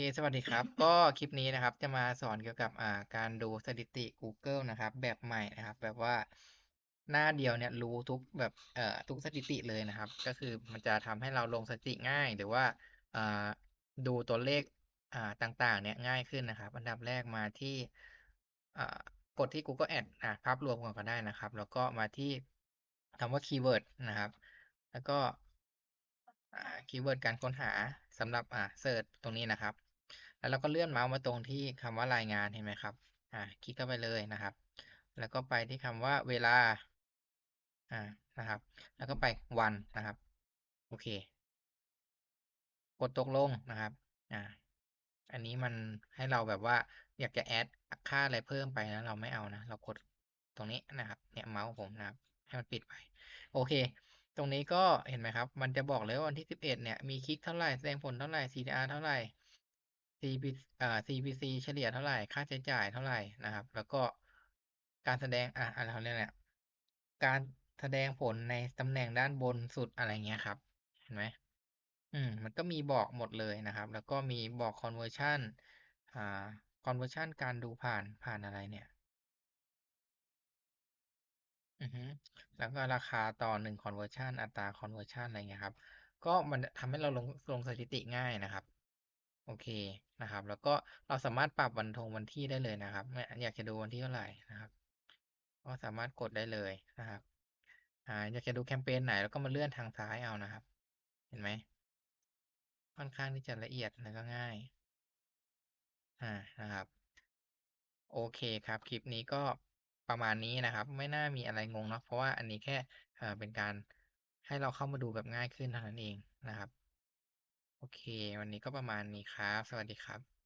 คสวัสดีครับ ก็คลิปนี้นะครับจะมาสอนเกี่ยวกับอ่าการดูสถิติ Google นะครับ แบบใหม่นะครับ แบบว่าหน้าเดียวเนี่ยรู้ทุกแบบเอ่อทุกสถิติเลยนะครับ ก็คือมันจะทำให้เราลงสถิติง่าย หรือว่าอ่าดูตัวเลขอ่าต่างๆ เนี่ยง่ายขึ้นนะครับ อันดับแรกมาที่อ่ากดที่ Google Ads อ่าภาพรวมก่อนก็ได้นะครับ แล้วก็มาที่คำว่าคีย์เวิร์ดนะครับ แล้วก็คีย์เวิร์ดการค้นหาสำหรับอ่าเซิร์ชตรงนี้นะครับ แล้วเราก็เลื่อนเมาส์มาตรงที่คำว่ารายงานเห็นไหมครับ อ่า คลิกเข้าไปเลยนะครับ แล้วก็ไปที่คำว่าเวลา อ่า นะครับ แล้วก็ไปวันนะครับ โอเค กดตกลงนะครับ อ่า อันนี้มันให้เราแบบว่าอยากจะแอดค่าอะไรเพิ่มไปนะเราไม่เอานะ เรากดตรงนี้นะครับ เนี่ยเมาส์ผมนะครับ ให้มันปิดไป โอเค ตรงนี้ก็เห็นไหมครับ มันจะบอกเลยว่าวันที่ 11 เนี่ย มีคลิกเท่าไหร่ แสดงผลเท่าไหร่ CTR เท่าไหร่ CP อ่า CPC เฉลี่ยเท่าไหร่ ค่าใช้จ่ายเท่าไหร่นะครับ แล้วก็การแสดงอ่าอะไรเขาเรียกอะไรอะการแสดงผลในตำแหน่งด้านบนสุดอะไรเงี้ยครับ เห็นไหมอืม มันก็มีบอกหมดเลยนะครับ แล้วก็มีบอก conversion อ่า conversion การดูผ่านผ่านอะไรเนี่ย อือฮึแล้วก็ราคาต่อ1 conversion อัตรา conversion อะไรเงี้ยครับ ก็มันทำให้เราลงลงสถิติง่ายนะครับ โอเคนะครับ แล้วก็เราสามารถปรับวันทงวันที่ได้เลยนะครับอยากจะดูวันที่เท่าไหร่นะครับ ก็สามารถกดได้เลยนะครับอ่าอยากจะดูแคมเพนไหนเราก็มาเลื่อนทางซ้ายเอานะครับ เห็นไหมค่อนข้างที่จะละเอียดแล้วก็ง่ายอ่านะครับ โอเคครับ คลิปนี้ก็ประมาณนี้นะครับ ไม่น่ามีอะไรงงเนาะเพราะว่าอันนี้แค่เป็นการให้เราเข้ามาดูแบบง่ายขึ้นเท่านั้นเองนะครับ โอเค วันนี้ก็ประมาณนี้ครับ สวัสดีครับ